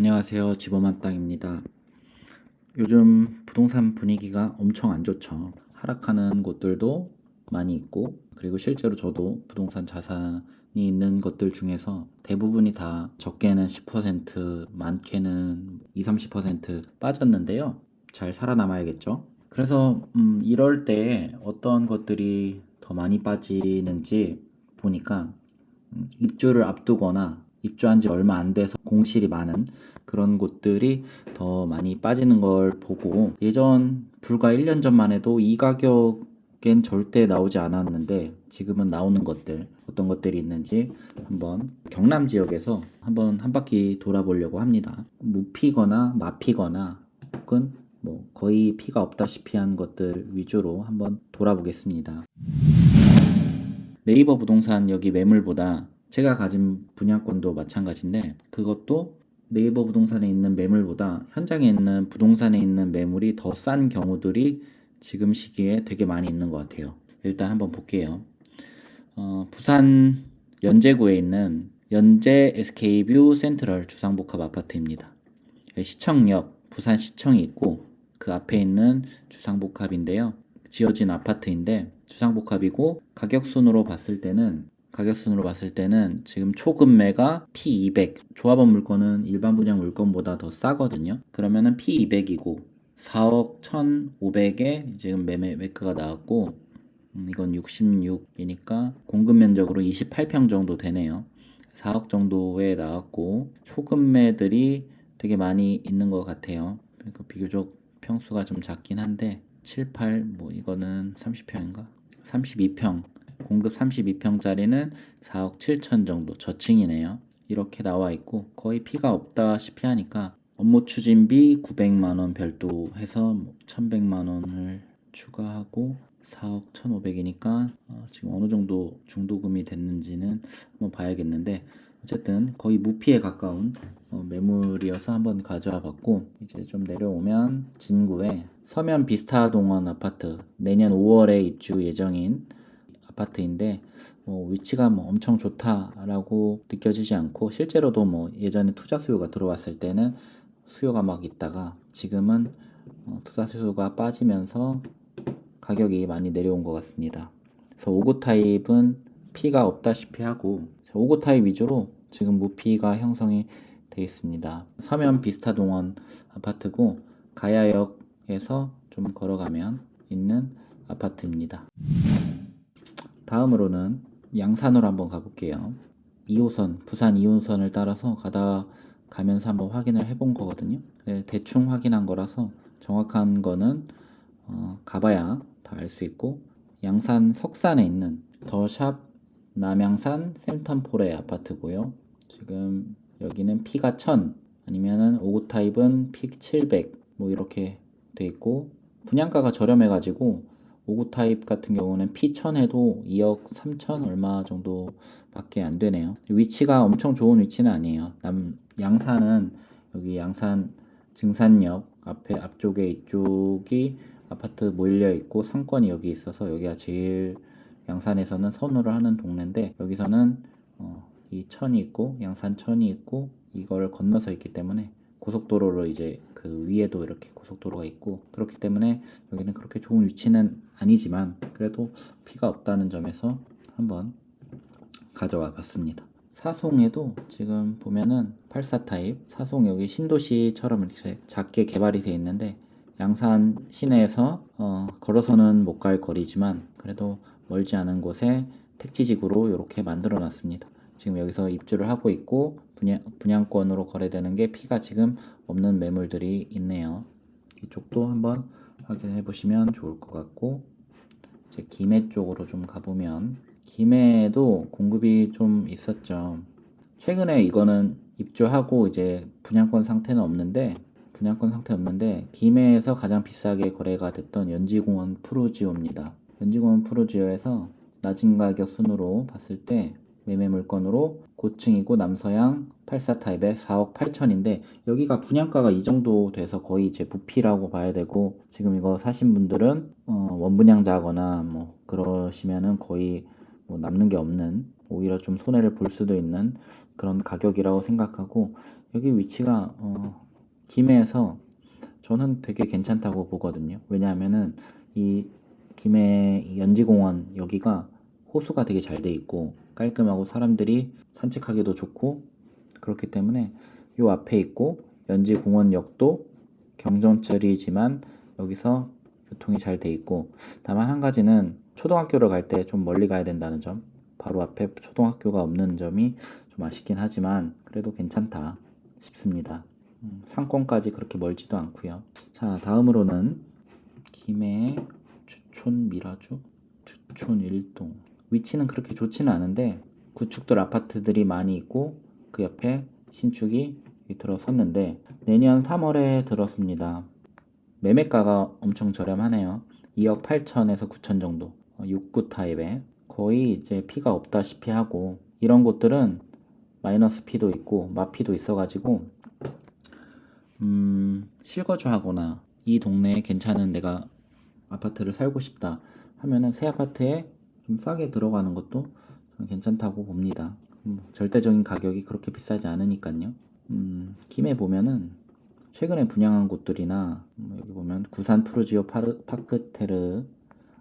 안녕하세요. 지범한 땅입니다. 요즘 부동산 분위기가 엄청 안 좋죠. 하락하는 곳들도 많이 있고, 그리고 실제로 저도 부동산 자산이 있는 것들 중에서 대부분이 다 적게는 10%, 많게는 20, 30% 빠졌는데요. 잘 살아남아야겠죠. 그래서 음, 이럴 때 어떤 것들이 더 많이 빠지는지 보니까 음, 입주를 앞두거나 입주한 지 얼마 안 돼서 공실이 많은 그런 곳들이 더 많이 빠지는 걸 보고 예전 불과 1년 전만 해도 이 가격엔 절대 나오지 않았는데 지금은 나오는 것들 어떤 것들이 있는지 한번 경남 지역에서 한번 한 바퀴 돌아보려고 합니다. 무피거나 마피거나 혹은 뭐 거의 피가 없다시피 한 것들 위주로 한번 돌아보겠습니다. 네이버 부동산 여기 매물보다 제가 가진 분양권도 마찬가지인데 그것도 네이버 부동산에 있는 매물보다 현장에 있는 부동산에 있는 매물이 더 싼 경우들이 지금 시기에 되게 많이 있는 것 같아요. 일단 한번 볼게요. 어, 부산 연제구에 있는 연제 SK뷰 센트럴 주상복합 아파트입니다. 시청역, 부산 시청이 있고 그 앞에 있는 주상복합인데요. 지어진 아파트인데 주상복합이고 가격 순으로 봤을 때는 가격 순으로 봤을 때는 지금 초급매가 P200 조합원 물건은 일반 분양 물건보다 더 싸거든요. 그러면은 P200이고 4억 1,500에 지금 매매 매크가 나왔고 음, 이건 66이니까 공급 면적으로 28평 정도 되네요. 4억 정도에 나왔고 초급매들이 되게 많이 있는 것 같아요. 그러니까 비교적 평수가 좀 작긴 한데 7, 8, 뭐 이거는 30평인가? 32평. 공급 32평짜리는 4억 7천 정도 저층이네요. 이렇게 나와 있고 거의 피가 없다시피 하니까 업무 추진비 900만 원 별도 해서 1,100만 원을 추가하고 4억 1,500이니까 어, 지금 어느 정도 중도금이 됐는지는 한번 봐야겠는데 어쨌든 거의 무피에 가까운 어, 매물이어서 한번 가져와 봤고 이제 좀 내려오면 진구에 서면 비스타 동원 아파트 내년 5월에 입주 예정인 아파트인데 뭐 위치가 뭐 엄청 좋다라고 느껴지지 않고 실제로도 뭐 예전에 투자 수요가 들어왔을 때는 수요가 막 있다가 지금은 어, 투자 수요가 빠지면서 가격이 많이 내려온 것 같습니다. 그래서 5구 타입은 피가 없다시피 하고 5구 타입 위주로 지금 무피가 형성이 되어 있습니다. 서면 비스타 동원 아파트고 가야역에서 좀 걸어가면 있는 아파트입니다. 다음으로는 양산으로 한번 가볼게요. 2호선, 부산 2호선을 따라서 가다 가면서 한번 확인을 해본 거거든요. 네, 대충 확인한 거라서 정확한 거는 어, 가봐야 다 알 수 있고 양산 석산에 있는 더샵 남양산 샘턴폴의 아파트고요. 지금 여기는 P가 1000 아니면은 5구 타입은 P 700 뭐 이렇게 돼 있고 분양가가 저렴해 가지고 5구 타입 같은 경우는 P1000 해도 2억 3천 얼마 정도 밖에 안 되네요. 위치가 엄청 좋은 위치는 아니에요. 남 양산은 여기 양산 증산역 앞에 앞쪽에 이쪽이 아파트 몰려 있고 상권이 여기 있어서 여기가 제일 양산에서는 선호를 하는 동네인데 여기서는 어, 이 천이 있고 양산 천이 있고 이걸 건너서 있기 때문에 고속도로로 이제 그 위에도 이렇게 고속도로가 있고 그렇기 때문에 여기는 그렇게 좋은 위치는 아니지만 그래도 피가 없다는 점에서 한번 가져와 봤습니다. 사송에도 지금 보면은 84 타입 사송 여기 신도시처럼 이렇게 작게 개발이 되어 있는데 양산 시내에서 어, 걸어서는 못 갈 거리지만 그래도 멀지 않은 곳에 택지지구로 이렇게 만들어 놨습니다. 지금 여기서 입주를 하고 있고 분양, 분양권으로 거래되는 게 피가 지금 없는 매물들이 있네요. 이쪽도 한번 확인해 보시면 좋을 것 같고 이제 김해 쪽으로 좀 가보면 김해에도 공급이 좀 있었죠. 최근에 이거는 입주하고 이제 분양권 상태는 없는데 분양권 상태 없는데 김해에서 가장 비싸게 거래가 됐던 연지공원 푸르지오입니다. 연지공원 푸르지오에서 낮은 가격 순으로 봤을 때 매매 물건으로 고층이고 남서양 84 타입에 4억 8천인데 여기가 분양가가 이 정도 돼서 거의 이제 부피라고 봐야 되고 지금 이거 사신 분들은 어, 원분양자거나 뭐 그러시면은 거의 뭐 남는 게 없는 오히려 좀 손해를 볼 수도 있는 그런 가격이라고 생각하고 여기 위치가 어, 김해에서 저는 되게 괜찮다고 보거든요. 왜냐하면은 이 김해 이 연지공원 여기가 호수가 되게 잘 돼 있고 깔끔하고 사람들이 산책하기도 좋고 그렇기 때문에 요 앞에 있고 연지공원역도 경전철이지만 여기서 교통이 잘 돼 있고 다만 한 가지는 초등학교를 갈 때 좀 멀리 가야 된다는 점 바로 앞에 초등학교가 없는 점이 좀 아쉽긴 하지만 그래도 괜찮다 싶습니다. 음, 상권까지 그렇게 멀지도 않고요. 자 다음으로는 김해 주촌 미라주 주촌 일동 위치는 그렇게 좋지는 않은데 구축들 아파트들이 많이 있고 그 옆에 신축이 들어섰는데 내년 3월에 들었습니다. 매매가가 엄청 저렴하네요. 2억 8천에서 9천 정도. 6구 타입에 거의 이제 피가 없다시피 하고 이런 곳들은 마이너스 피도 있고 마피도 있어가지고 음 실거주하거나 이 동네에 괜찮은 내가 아파트를 살고 싶다 하면은 새 아파트에 좀 싸게 들어가는 것도 괜찮다고 봅니다. 음, 절대적인 가격이 그렇게 비싸지 않으니까요. 음, 김해 보면은 최근에 분양한 곳들이나 음, 여기 보면 구산 푸르지오 파르, 파크테르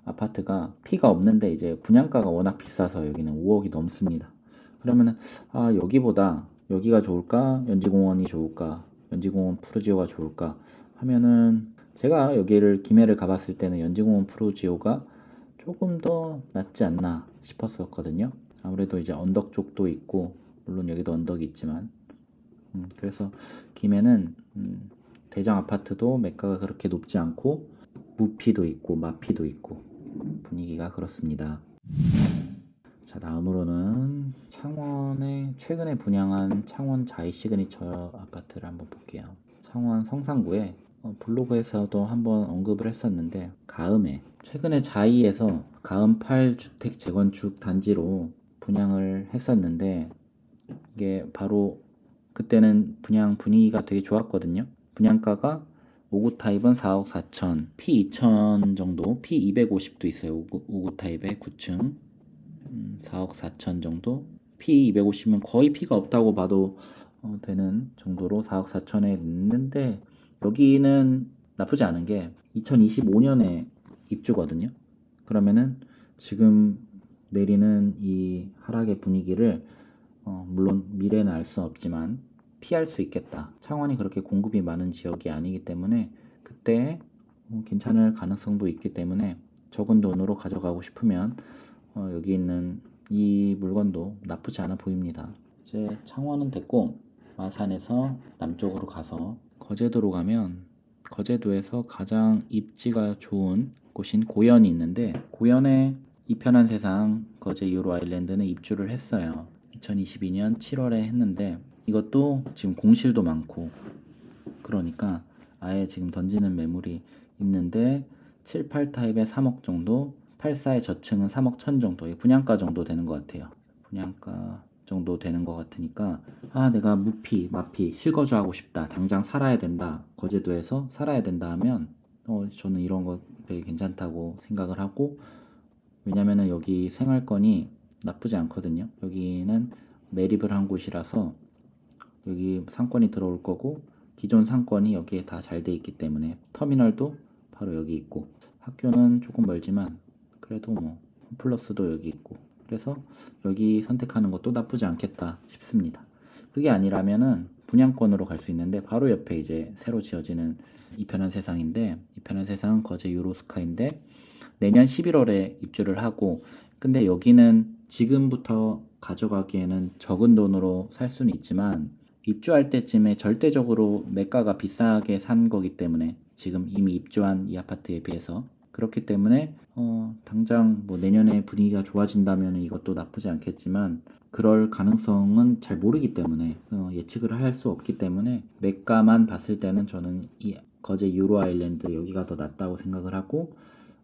아파트가 피가 없는데 이제 분양가가 워낙 비싸서 여기는 5억이 넘습니다. 그러면은 아 여기보다 여기가 좋을까 연지공원이 좋을까 연지공원 푸르지오가 좋을까 하면은 제가 여기를 김해를 가봤을 때는 연지공원 푸르지오가 조금 더 낫지 않나 싶었었거든요. 아무래도 이제 언덕 쪽도 있고 물론 여기도 언덕이 있지만 음, 그래서 김해는 음, 대장 아파트도 매가가 그렇게 높지 않고 무피도 있고 마피도 있고 분위기가 그렇습니다. 자 다음으로는 창원에 최근에 분양한 창원 자이 시그니처 아파트를 한번 볼게요. 창원 성산구에 어, 블로그에서도 한번 언급을 했었는데 가음에 최근에 자이에서 가음 8주택 재건축 단지로 분양을 했었는데 이게 바로 그때는 분양 분위기가 되게 좋았거든요. 분양가가 5구 타입은 4억 4천, P 2천 정도, P 250도 있어요. 5구, 5구 타입의 9층. 음, 4억 4천 정도. P 250면 거의 P가 없다고 봐도 어, 되는 정도로 4억 4천에 있는데 여기는 나쁘지 않은 게 2025년에 입주거든요. 그러면은 지금 내리는 이 하락의 분위기를 어, 물론 미래는 알 수 없지만 피할 수 있겠다. 창원이 그렇게 공급이 많은 지역이 아니기 때문에 그때 어, 괜찮을 가능성도 있기 때문에 적은 돈으로 가져가고 싶으면 어, 여기 있는 이 물건도 나쁘지 않아 보입니다. 이제 창원은 됐고 마산에서 남쪽으로 가서 거제도로 가면 거제도에서 가장 입지가 좋은 곳인 고현이 있는데 고현에 이편한 세상 거제 유로 아일랜드는 입주를 했어요. 2022년 7월에 했는데 이것도 지금 공실도 많고 그러니까 아예 지금 던지는 매물이 있는데 7, 8타입에 3억 정도 84의 저층은 3억 천 정도 의 분양가 정도 되는 것 같아요. 분양가 정도 되는 것 같으니까 아 내가 무피 마피 실거주하고 싶다 당장 살아야 된다 거제도에서 살아야 된다 하면 어 저는 이런 거 되게 괜찮다고 생각을 하고 왜냐면은 여기 생활권이 나쁘지 않거든요 여기는 매립을 한 곳이라서 여기 상권이 들어올 거고 기존 상권이 여기에 다 잘 돼 있기 때문에 터미널도 바로 여기 있고 학교는 조금 멀지만 그래도 뭐 홈플러스도 여기 있고 그래서 여기 선택하는 것도 나쁘지 않겠다 싶습니다. 그게 아니라면은 분양권으로 갈 수 있는데 바로 옆에 이제 새로 지어지는 이편한 세상인데 이편한 세상은 거제 유로스카인데 내년 11월에 입주를 하고 근데 여기는 지금부터 가져가기에는 적은 돈으로 살 수는 있지만 입주할 때쯤에 절대적으로 매가가 비싸게 산 거기 때문에 지금 이미 입주한 이 아파트에 비해서 그렇기 때문에 어, 당장 뭐 내년에 분위기가 좋아진다면 이것도 나쁘지 않겠지만 그럴 가능성은 잘 모르기 때문에 어, 예측을 할 수 없기 때문에 매가만 봤을 때는 저는 이 거제 유로 아일랜드 여기가 더 낫다고 생각을 하고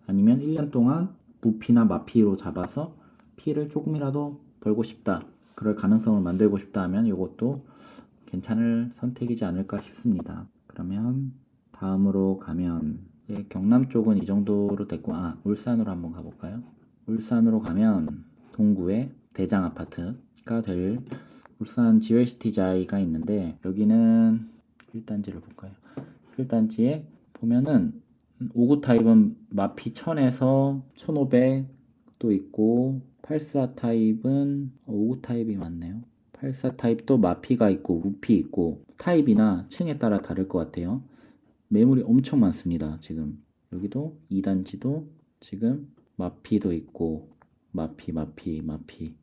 아니면 1년 동안 부피나 마피로 잡아서 피를 조금이라도 벌고 싶다 그럴 가능성을 만들고 싶다 하면 이것도 괜찮을 선택이지 않을까 싶습니다. 그러면 다음으로 가면 예, 경남 쪽은 이 정도로 됐고 아 울산으로 한번 가볼까요? 울산으로 가면 동구에 대장 아파트가 될 울산 GLCT자이가 있는데 여기는 1단지를 볼까요? 1단지에 보면은 5구 타입은 마피 1000에서 1500도 있고 84 타입은 5구 타입이 많네요. 84 타입도 마피가 있고 우피 있고 타입이나 층에 따라 다를 것 같아요. 매물이 엄청 많습니다. 지금 여기도 2단지도 지금 마피도 있고 마피 마피 마피.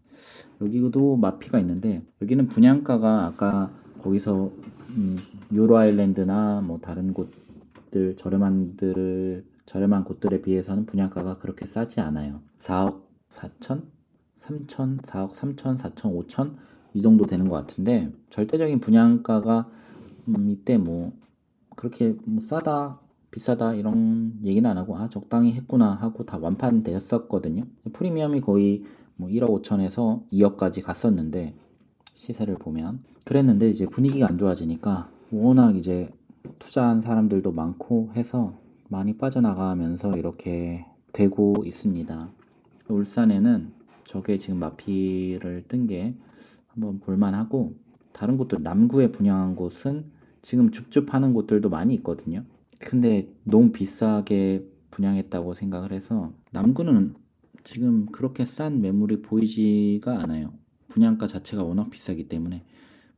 여기도 마피가 있는데 여기는 분양가가 아까 거기서 음, 유로 아일랜드나 뭐 다른 곳들 저렴한 들 저렴한 곳들에 비해서는 분양가가 그렇게 싸지 않아요. 4억 4천, 3천, 4억 3천, 4천, 5천? 이 정도 되는 것 같은데 절대적인 분양가가 음, 이때 뭐 그렇게 뭐 싸다 비싸다 이런 얘기는 안 하고 아 적당히 했구나 하고 다 완판되었었거든요. 프리미엄이 거의 뭐 1억 5천에서 2억까지 갔었는데 시세를 보면 그랬는데 이제 분위기가 안 좋아지니까 워낙 이제 투자한 사람들도 많고 해서 많이 빠져나가면서 이렇게 되고 있습니다. 울산에는 저게 지금 마피를 뜬 게 한번 볼만하고 다른 곳들 남구에 분양한 곳은 지금 줍줍하는 곳들도 많이 있거든요. 근데 너무 비싸게 분양했다고 생각을 해서 남구는 지금 그렇게 싼 매물이 보이지가 않아요. 분양가 자체가 워낙 비싸기 때문에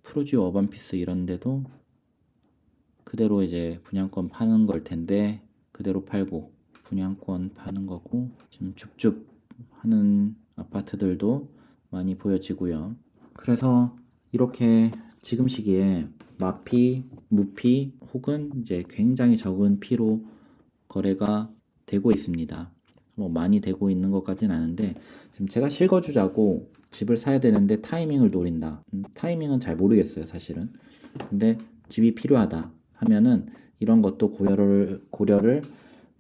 프로지 어반피스 이런 데도 그대로 이제 분양권 파는 걸 텐데 그대로 팔고 분양권 파는 거고 지금 줍줍 하는 아파트들도 많이 보여지고요. 그래서 이렇게 지금 시기에 마피, 무피 혹은 이제 굉장히 적은 피로 거래가 되고 있습니다. 뭐 많이 되고 있는 것 같진 않은데 지금 제가 실거주자고 집을 사야 되는데 타이밍을 노린다. 음, 타이밍은 잘 모르겠어요, 사실은. 근데 집이 필요하다 하면은 이런 것도 고려를 고려를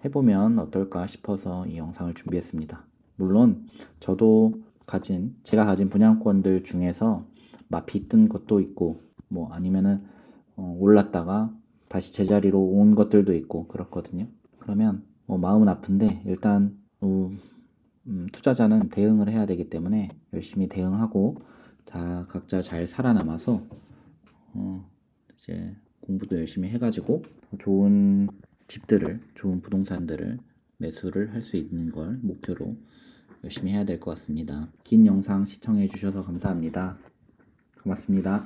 해보면 어떨까 싶어서 이 영상을 준비했습니다. 물론 저도 가진 제가 가진 분양권들 중에서 마피 뜬 것도 있고 뭐 아니면은 어, 올랐다가 다시 제자리로 온 것들도 있고 그렇거든요. 그러면 뭐 마음은 아픈데 일단 어, 음, 투자자는 대응을 해야 되기 때문에 열심히 대응하고 자 각자 잘 살아남아서 어, 이제 공부도 열심히 해가지고 좋은 집들을 좋은 부동산들을 매수를 할 수 있는 걸 목표로 열심히 해야 될 것 같습니다. 긴 영상 시청해 주셔서 감사합니다. 고맙습니다.